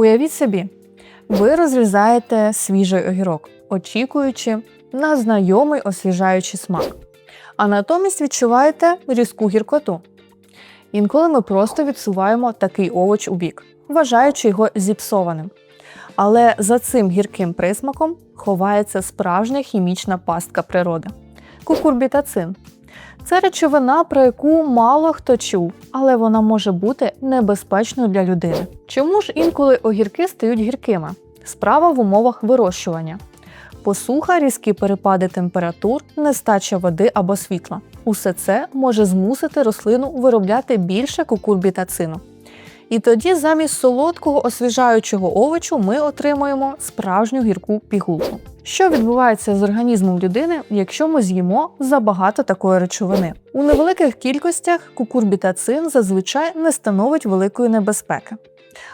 Уявіть собі, ви розрізаєте свіжий огірок, очікуючи на знайомий освіжаючий смак, а натомість відчуваєте різку гіркоту. Інколи ми просто відсуваємо такий овоч у бік, вважаючи його зіпсованим. Але за цим гірким присмаком ховається справжня хімічна пастка природи кукурбітацин. Це речовина, про яку мало хто чув, але вона може бути небезпечною для людини. Чому ж інколи огірки стають гіркими? Справа в умовах вирощування. Посуха, різкі перепади температур, нестача води або світла. Усе це може змусити рослину виробляти більше кукурбітацину. І тоді замість солодкого освіжаючого овочу ми отримуємо справжню гірку пігулку. Що відбувається з організмом людини, якщо ми з'їмо забагато такої речовини? У невеликих кількостях кукурбітацин зазвичай не становить великої небезпеки,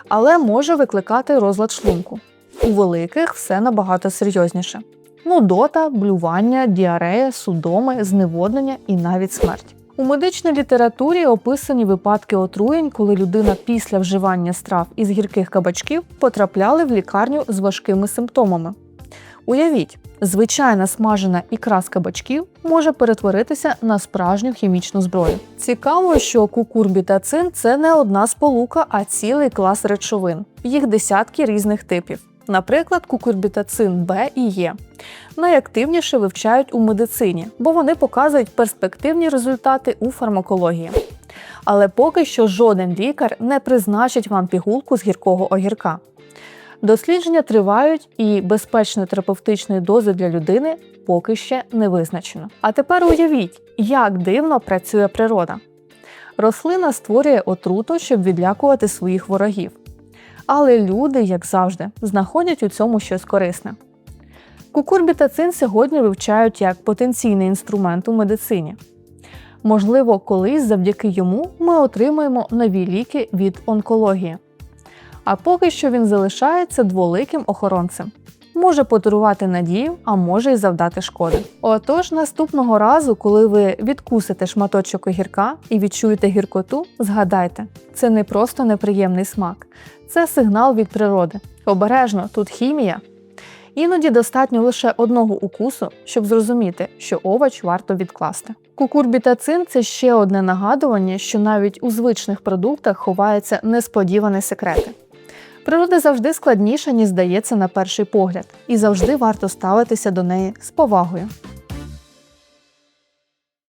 але може викликати розлад шлунку. У великих все набагато серйозніше: нудота, блювання, діарея, судоми, зневоднення і навіть смерть. У медичній літературі описані випадки отруєнь, коли людина після вживання страв із гірких кабачків потрапляли в лікарню з важкими симптомами. Уявіть, звичайна смажена ікра з кабачків може перетворитися на справжню хімічну зброю. Цікаво, що кукурбітацин – це не одна сполука, а цілий клас речовин. Їх десятки різних типів. Наприклад, кукурбітацин Б і Е. Найактивніше вивчають у медицині, бо вони показують перспективні результати у фармакології. Але поки що жоден лікар не призначить вам пігулку з гіркого огірка. Дослідження тривають і безпечної терапевтичної дози для людини поки ще не визначено. А тепер уявіть, як дивно працює природа. Рослина створює отруту, щоб відлякувати своїх ворогів. Але люди, як завжди, знаходять у цьому щось корисне. Кукурбітацин сьогодні вивчають як потенційний інструмент у медицині. Можливо, колись завдяки йому ми отримаємо нові ліки від онкології. А поки що він залишається дволиким охоронцем. Може подарувати надію, а може й завдати шкоди. Отож, наступного разу, коли ви відкусите шматочок огірка і відчуєте гіркоту, згадайте, це не просто неприємний смак, це сигнал від природи. Обережно, тут хімія. Іноді достатньо лише одного укусу, щоб зрозуміти, що овоч варто відкласти. Кукурбітацин це ще одне нагадування, що навіть у звичних продуктах ховаються несподівані секрети. Природа завжди складніша, ніж здається на перший погляд, і завжди варто ставитися до неї з повагою.